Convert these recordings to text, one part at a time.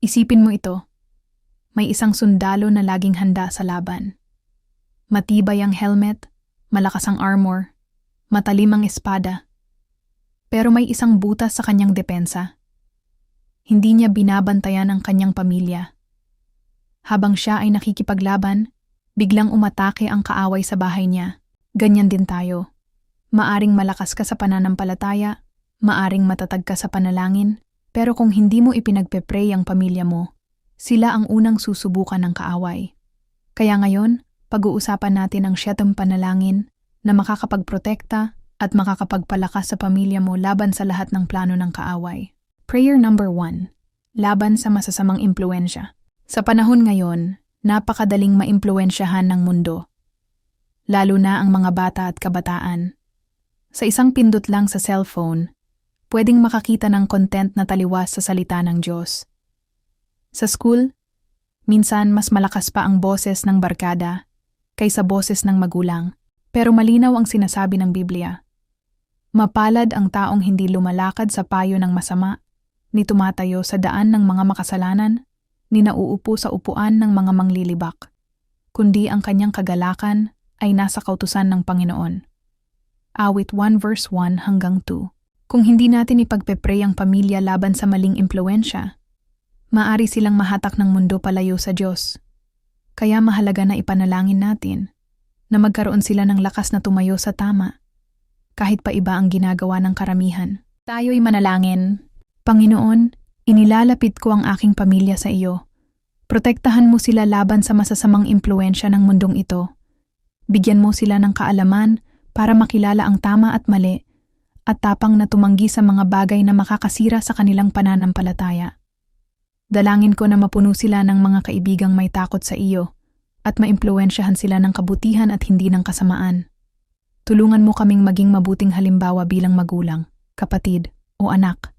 Isipin mo ito. May isang sundalo na laging handa sa laban. Matibay ang helmet, malakas ang armor, matalim ang espada. Pero may isang butas sa kanyang depensa. Hindi niya binabantayan ang kanyang pamilya. Habang siya ay nakikipaglaban, biglang umatake ang kaaway sa bahay niya. Ganyan din tayo. Maaring malakas ka sa pananampalataya, maaring matatag ka sa panalangin, pero kung hindi mo ipinagpe-pray ang pamilya mo, sila ang unang susubukan ng kaaway. Kaya ngayon, pag-uusapan natin ang siyatong panalangin na makakapagprotekta at makakapagpalakas sa pamilya mo laban sa lahat ng plano ng kaaway. Prayer number 1. Laban sa masasamang impluensya. Sa panahon ngayon, napakadaling maimpluensyahan ng mundo. Lalo na ang mga bata at kabataan. Sa isang pindot lang sa cellphone, pwedeng makakita ng content na taliwas sa salita ng Diyos. Sa school, minsan mas malakas pa ang boses ng barkada kaysa boses ng magulang, pero malinaw ang sinasabi ng Biblia. Mapalad ang taong hindi lumalakad sa payo ng masama, ni tumatayo sa daan ng mga makasalanan, ni nauupo sa upuan ng mga manglilibak, kundi ang kanyang kagalakan ay nasa kautusan ng Panginoon. Awit 1 verse 1 hanggang 2. Kung hindi natin ipagpepray ang pamilya laban sa maling impluensya, maari silang mahatak ng mundo palayo sa Diyos. Kaya mahalaga na ipanalangin natin na magkaroon sila ng lakas na tumayo sa tama, kahit pa iba ang ginagawa ng karamihan. Tayo'y manalangin. Panginoon, inilalapit ko ang aking pamilya sa iyo. Protektahan mo sila laban sa masasamang impluensya ng mundong ito. Bigyan mo sila ng kaalaman para makilala ang tama at mali at tapang na tumanggi sa mga bagay na makakasira sa kanilang pananampalataya. Dalangin ko na mapuno sila ng mga kaibigang may takot sa iyo at maimpluensyahan sila ng kabutihan at hindi ng kasamaan. Tulungan mo kaming maging mabuting halimbawa bilang magulang, kapatid o anak,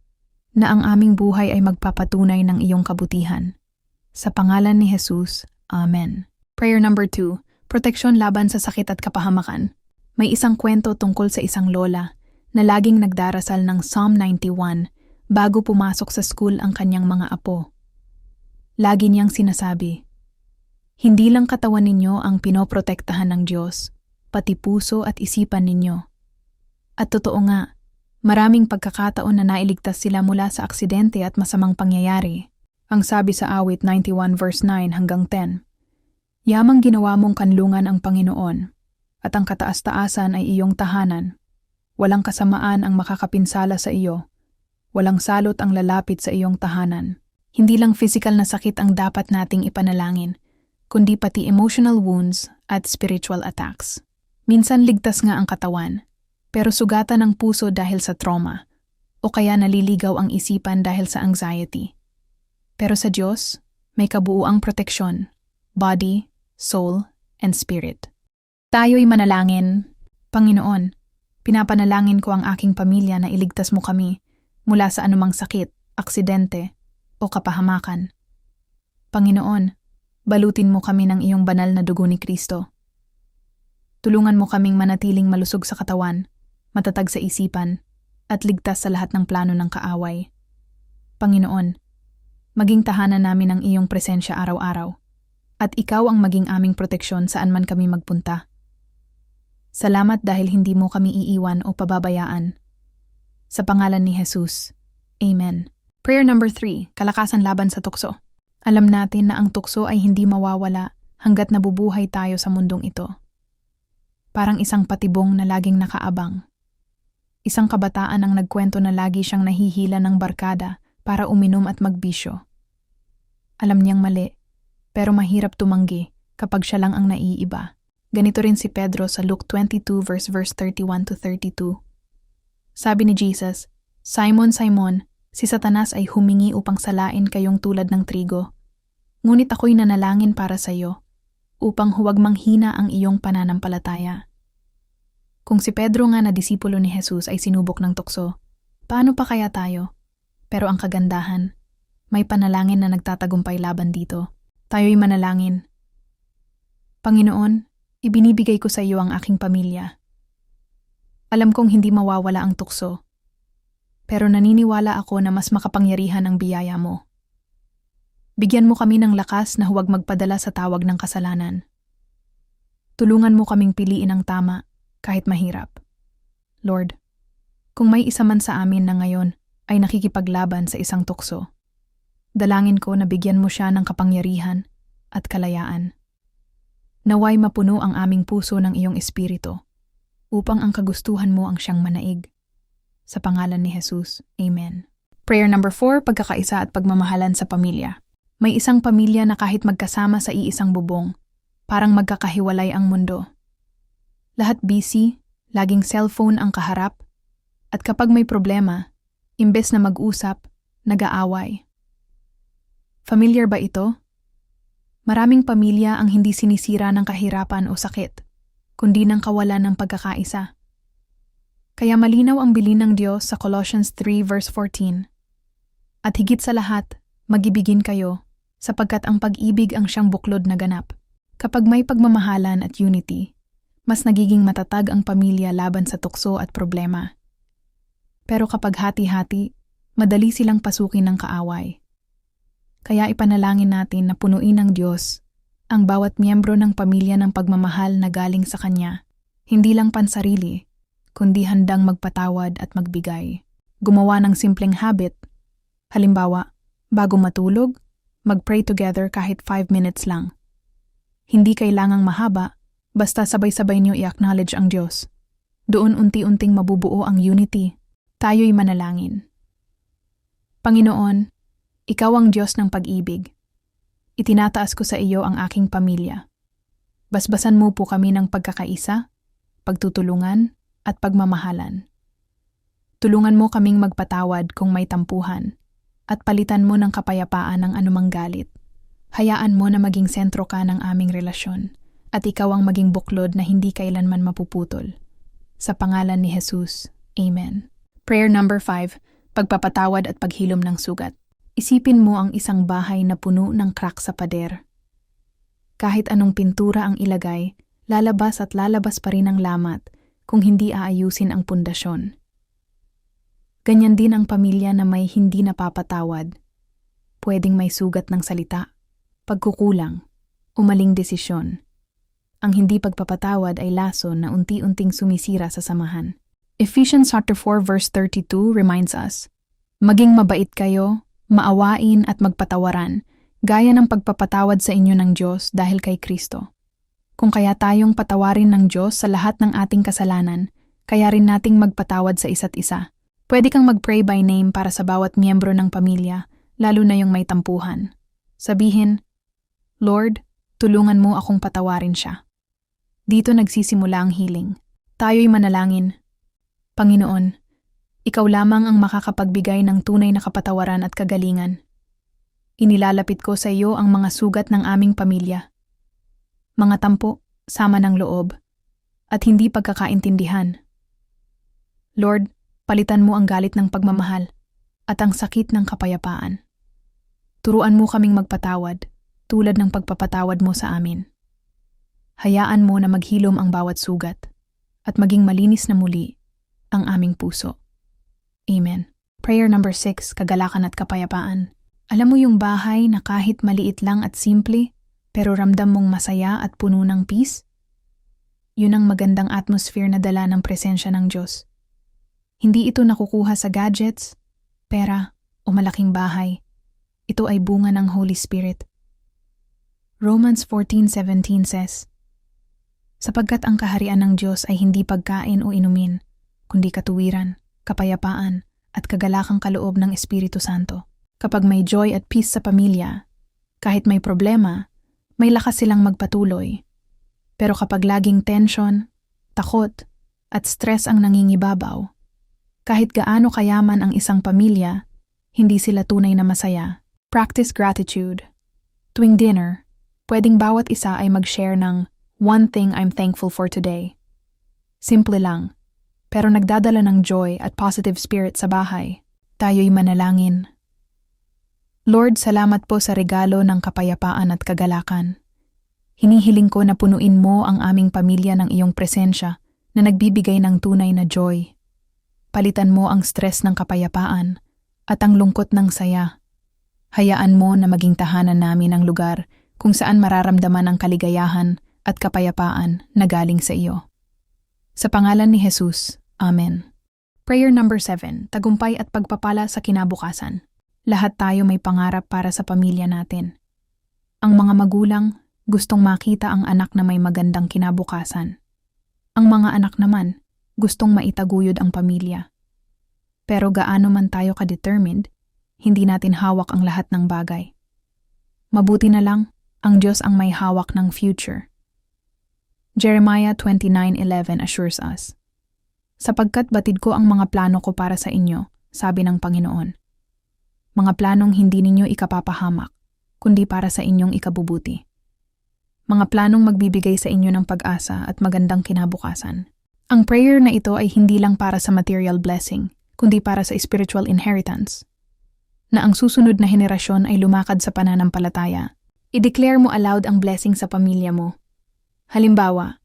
na ang aming buhay ay magpapatunay ng iyong kabutihan. Sa pangalan ni Jesus, Amen. Prayer number 2, proteksyon laban sa sakit at kapahamakan. May isang kwento tungkol sa isang lola na laging nagdarasal ng Psalm 91 bago pumasok sa school ang kanyang mga apo. Lagi niyang sinasabi, Hindi lang katawan ninyo ang pinoprotektahan ng Diyos, pati puso at isipan ninyo. At totoo nga, maraming pagkakataon na nailigtas sila mula sa aksidente at masamang pangyayari. Ang sabi sa awit 91 verse 9 hanggang 10, Yamang ginawa mong kanlungan ang Panginoon, at ang kataas-taasan ay iyong tahanan. Walang kasamaan ang makakapinsala sa iyo. Walang salot ang lalapit sa iyong tahanan. Hindi lang physical na sakit ang dapat nating ipanalangin, kundi pati emotional wounds at spiritual attacks. Minsan ligtas nga ang katawan, pero sugatan ang puso dahil sa trauma, o kaya naliligaw ang isipan dahil sa anxiety. Pero sa Diyos, may kabuuang proteksyon, body, soul, and spirit. Tayo'y manalangin, Panginoon, Pinapanalangin ko ang aking pamilya na iligtas mo kami mula sa anumang sakit, aksidente, o kapahamakan. Panginoon, balutin mo kami ng iyong banal na dugo ni Kristo. Tulungan mo kaming manatiling malusog sa katawan, matatag sa isipan, at ligtas sa lahat ng plano ng kaaway. Panginoon, maging tahanan namin ang iyong presensya araw-araw, at ikaw ang maging aming proteksyon saan man kami magpunta. Salamat dahil hindi mo kami iiwan o pababayaan. Sa pangalan ni Jesus. Amen. Prayer number 3, kalakasan laban sa tukso. Alam natin na ang tukso ay hindi mawawala hanggat nabubuhay tayo sa mundong ito. Parang isang patibong na laging nakaabang. Isang kabataan ang nagkwento na lagi siyang nahihila ng barkada para uminom at magbisyo. Alam niyang mali, pero mahirap tumanggi kapag siya lang ang naiiba. Ganito rin si Pedro sa Luke 22 verse verse 31 to 32. Sabi ni Jesus, Simon, Simon, si Satanas ay humingi upang salain kayong tulad ng trigo. Ngunit ako'y nanalangin para sa iyo, upang huwag manghina ang iyong pananampalataya. Kung si Pedro nga na disipulo ni Jesus ay sinubok ng tukso, paano pa kaya tayo? Pero ang kagandahan, may panalangin na nagtatagumpay laban dito. Tayo'y manalangin. Panginoon, Ibinibigay ko sa iyo ang aking pamilya. Alam kong hindi mawawala ang tukso, pero naniniwala ako na mas makapangyarihan ang biyaya mo. Bigyan mo kami ng lakas na huwag magpadala sa tawag ng kasalanan. Tulungan mo kaming piliin ang tama kahit mahirap. Lord, kung may isa man sa amin na ngayon ay nakikipaglaban sa isang tukso, dalangin ko na bigyan mo siya ng kapangyarihan at kalayaan. Naway mapuno ang aming puso ng iyong espiritu upang ang kagustuhan mo ang siyang manaig. Sa pangalan ni Jesus, Amen. Prayer number 4, pagkakaisa at pagmamahalan sa pamilya. May isang pamilya na kahit magkasama sa iisang bubong, parang magkakahiwalay ang mundo. Lahat busy, laging cellphone ang kaharap, at kapag may problema, imbes na mag-usap, nag-aaway. Familiar ba ito? Maraming pamilya ang hindi sinisira ng kahirapan o sakit, kundi ng kawalan ng pagkakaisa. Kaya malinaw ang bilin ng Diyos sa Colossians 3 verse 14. At higit sa lahat, magibigin kayo, sapagkat ang pag-ibig ang siyang buklod na ganap. Kapag may pagmamahalan at unity, mas nagiging matatag ang pamilya laban sa tukso at problema. Pero kapag hati-hati, madali silang pasukin ng kaaway. Kaya ipanalangin natin na punuin ng Diyos ang bawat miyembro ng pamilya ng pagmamahal na galing sa Kanya, hindi lang pansarili, kundi handang magpatawad at magbigay. Gumawa ng simpleng habit. Halimbawa, bago matulog, mag-pray together kahit 5 minutes lang. Hindi kailangang mahaba, basta sabay-sabay niyo i-acknowledge ang Diyos. Doon unti-unting mabubuo ang unity. Tayo'y manalangin. Panginoon, ikaw ang Diyos ng pag-ibig. Itinataas ko sa iyo ang aking pamilya. Basbasan mo po kami ng pagkakaisa, pagtutulungan, at pagmamahalan. Tulungan mo kaming magpatawad kung may tampuhan, at palitan mo ng kapayapaan ang anumang galit. Hayaan mo na maging sentro ka ng aming relasyon, at ikaw ang maging buklod na hindi kailanman mapuputol. Sa pangalan ni Jesus, Amen. Prayer number 5, pagpapatawad at paghilom ng sugat. Isipin mo ang isang bahay na puno ng crack sa pader. Kahit anong pintura ang ilagay, lalabas at lalabas pa rin ang lamat kung hindi aayusin ang pundasyon. Ganyan din ang pamilya na may hindi napapatawad. Pwedeng may sugat ng salita, pagkukulang, umaling desisyon. Ang hindi pagpapatawad ay lason na unti-unting sumisira sa samahan. Ephesians chapter 4 verse 32 reminds us, Maging mabait kayo, maawain at magpatawaran, gaya ng pagpapatawad sa inyo ng Diyos dahil kay Kristo. Kung kaya tayong patawarin ng Diyos sa lahat ng ating kasalanan, kaya rin nating magpatawad sa isa't isa. Pwede kang mag-pray by name para sa bawat miyembro ng pamilya, lalo na yung may tampuhan. Sabihin, Lord, tulungan mo akong patawarin siya. Dito nagsisimula ang healing. Tayo'y manalangin. Panginoon, ikaw lamang ang makakapagbigay ng tunay na kapatawaran at kagalingan. Inilalapit ko sa iyo ang mga sugat ng aming pamilya. Mga tampo, sama ng loob, at hindi pagkakaintindihan. Lord, palitan mo ang galit ng pagmamahal at ang sakit ng kapayapaan. Turuan mo kaming magpatawad tulad ng pagpapatawad mo sa amin. Hayaan mo na maghilom ang bawat sugat at maging malinis na muli ang aming puso. Amen. Prayer number 6, kagalakan at kapayapaan. Alam mo yung bahay na kahit maliit lang at simple, pero ramdam mong masaya at puno ng peace? Yun ang magandang atmosphere na dala ng presensya ng Diyos. Hindi ito nakukuha sa gadgets, pera, o malaking bahay. Ito ay bunga ng Holy Spirit. Romans 14.17 says, Sapagkat ang kaharian ng Diyos ay hindi pagkain o inumin, kundi katuwiran, kapayapaan, at kagalakang kaloob ng Espiritu Santo. Kapag may joy at peace sa pamilya, kahit may problema, may lakas silang magpatuloy. Pero kapag laging tension, takot, at stress ang nangingibabaw, kahit gaano kayaman ang isang pamilya, hindi sila tunay na masaya. Practice gratitude. Tuwing dinner, pwedeng bawat isa ay mag-share ng one thing I'm thankful for today. Simple lang, pero nagdadala ng joy at positive spirit sa bahay. Tayo'y manalangin. Lord, salamat po sa regalo ng kapayapaan at kagalakan. Hinihiling ko na punuin mo ang aming pamilya ng iyong presensya na nagbibigay ng tunay na joy. Palitan mo ang stress ng kapayapaan at ang lungkot ng saya. Hayaan mo na maging tahanan namin ang lugar kung saan mararamdaman ang kaligayahan at kapayapaan na galing sa iyo. Sa pangalan ni Jesus, Amen. Prayer number 7, tagumpay at pagpapala sa kinabukasan. Lahat tayo may pangarap para sa pamilya natin. Ang mga magulang gustong makita ang anak na may magandang kinabukasan. Ang mga anak naman gustong maitaguyod ang pamilya. Pero gaano man tayo ka-determined, hindi natin hawak ang lahat ng bagay. Mabuti na lang, ang Diyos ang may hawak ng future. Jeremiah 29.11 assures us, Sapagkat batid ko ang mga plano ko para sa inyo, sabi ng Panginoon. Mga planong hindi ninyo ikapapahamak, kundi para sa inyong ikabubuti. Mga planong magbibigay sa inyo ng pag-asa at magandang kinabukasan. Ang prayer na ito ay hindi lang para sa material blessing, kundi para sa spiritual inheritance. Na ang susunod na henerasyon ay lumakad sa pananampalataya. I-declare mo aloud ang blessing sa pamilya mo. Halimbawa,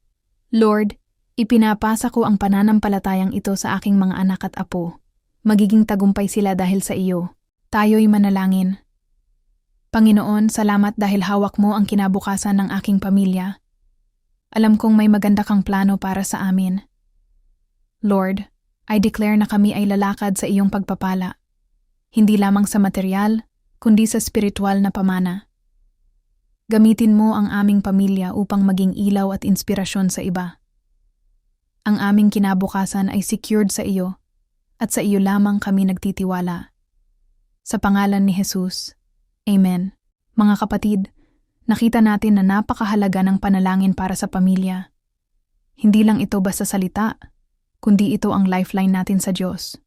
Lord, ipinapasa ko ang pananampalatayang ito sa aking mga anak at apo. Magiging tagumpay sila dahil sa iyo. Tayo'y manalangin. Panginoon, salamat dahil hawak mo ang kinabukasan ng aking pamilya. Alam kong may maganda kang plano para sa amin. Lord, I declare na kami ay lalakad sa iyong pagpapala. Hindi lamang sa material, kundi sa spiritual na pamana. Gamitin mo ang aming pamilya upang maging ilaw at inspirasyon sa iba. Ang aming kinabukasan ay secured sa iyo, at sa iyo lamang kami nagtitiwala. Sa pangalan ni Jesus, Amen. Mga kapatid, nakita natin na napakahalaga ng panalangin para sa pamilya. Hindi lang ito basta salita, kundi ito ang lifeline natin sa Diyos.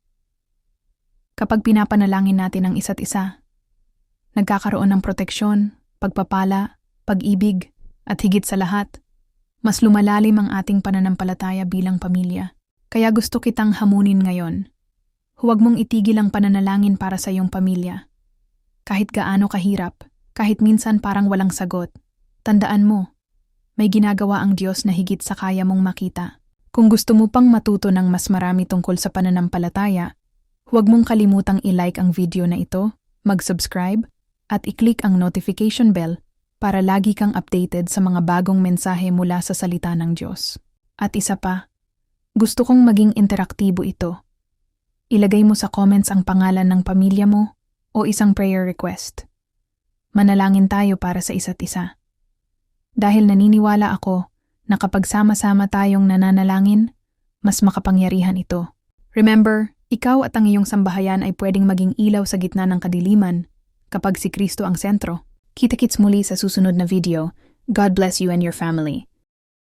Kapag pinapanalangin natin ang isa't isa, nagkakaroon ng proteksyon, pagpapala, pag-ibig, at higit sa lahat, mas lumalalim ang ating pananampalataya bilang pamilya. Kaya gusto kitang hamunin ngayon. Huwag mong itigil ang pananalangin para sa iyong pamilya. Kahit gaano kahirap, kahit minsan parang walang sagot, tandaan mo, may ginagawa ang Diyos na higit sa kaya mong makita. Kung gusto mo pang matuto ng mas marami tungkol sa pananampalataya, huwag mong kalimutang i-like ang video na ito, mag-subscribe, at i-click ang notification bell para lagi kang updated sa mga bagong mensahe mula sa salita ng Diyos. At isa pa, gusto kong maging interaktibo ito. Ilagay mo sa comments ang pangalan ng pamilya mo o isang prayer request. Manalangin tayo para sa isa't isa. Dahil naniniwala ako na kapag sama-sama tayong nananalangin, mas makapangyarihan ito. Remember, ikaw at ang iyong sambahayan ay pwedeng maging ilaw sa gitna ng kadiliman kapag si Kristo ang sentro. Kita-kits muli sa susunod na video. God bless you and your family.